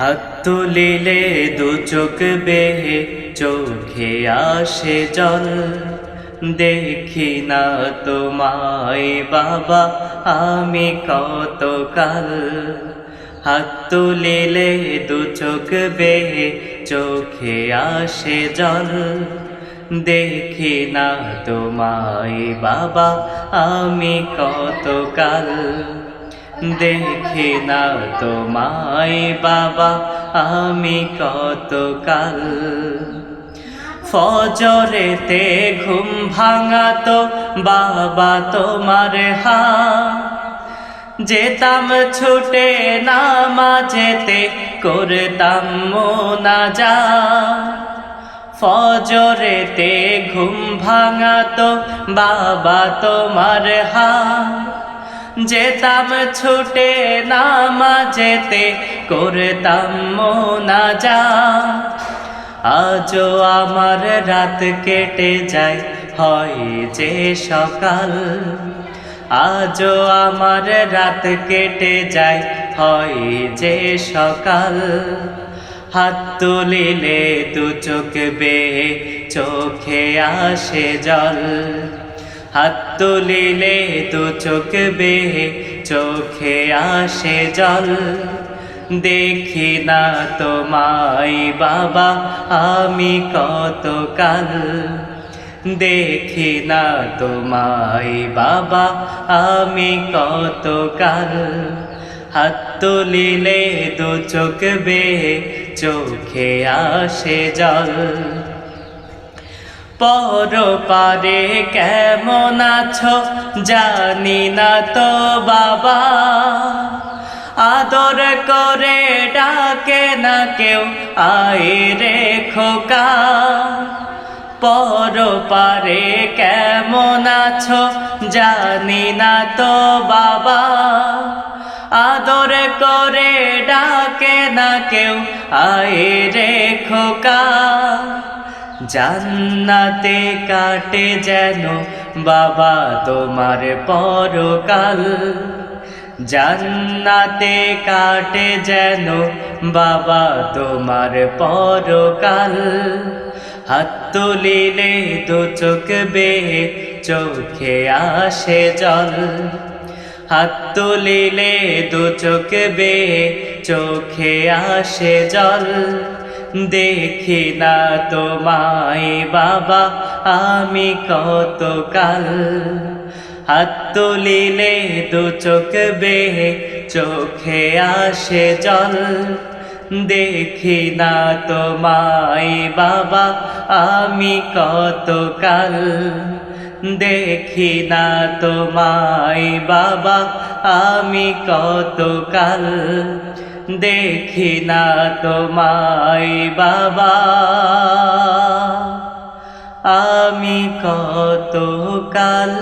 হাত তুলিলে দু চোখ বেহে, চোখে আসে জল। দেখি না তোমায় বাবা, আমি কত কাল হাত তুলিলে দু চোখ বেহে, চোখে আসে জল। দেখি না তোমায় বাবা, আমি কত কাল দেখি না তোমায় বাবা, আমি কত কাল ফজরেতে ঘুম ভাঙাতো বাবা তোমার হা যেতাম ছুটে নামাজেতে করতাম মোনাজা ফজরেতে ঘুম ভাঙাতো বাবা তোমার হা যেতাম ছুটে নামাজেতে করতাম মোনাজা আজও আমার রাত কেটে যায়, হয় যে সকাল। আজও আমার রাত কেটে যায়, হয় যে সকাল। হাত তুলিলে দু চোখ বেয়ে, চোখে আসে জল। হাত তুলিলে দু চোখ বেয়ে চোখে আসে জল। দেখি না তোমায় বাবা, আমি কত কাল দেখি না তোমায় বাবা, আমি কত কাল হাত তুলিলে দু চোখ বেয়ে চোখে আসে জল। পর পারে কেমন আছো জানি না তো বাবা। আদর করে ডাকে না কেউ, আয় রে খোকা। পর পারে কেমন আছো জানি না তো বাবা। আদর করে ডাকে না কেউ, আয় রে খোকা। জান্নাতে কাটে যেন বাবা তোমার পরকাল। জান্নাতে কাটে যেন বাবা তোমার পরকাল। হাত তুলিলে দু চোখ বেয়ে চোখে আসে জল। হাত তুলিলে দু চোখ বেয়ে চোখে আসে জল। দেখি না তোমায় বাবা, আমি কত কাল। হাত তুলিলে দু চোখ বেয়ে চোখে আসে জল। দেখি না তোমায় বাবা, আমি কত কাল। দেখি না তোমায় বাবা, আমি কত কাল। দেখি না তোমায় বাবা। আমি কত কাল